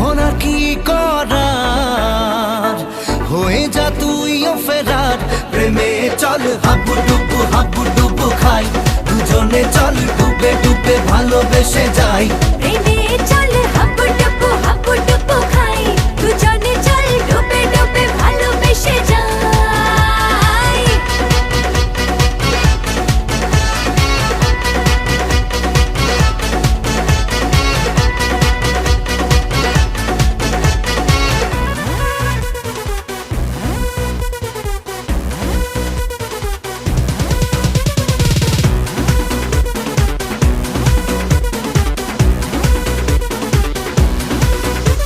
এখন আর কি করার? হয়ে যা তুইও ফেরার। প্রেমে চল হাবু ডুবু হাবু ডুবু খাই। দুজনে চল, ডুবে ডুবে ভালো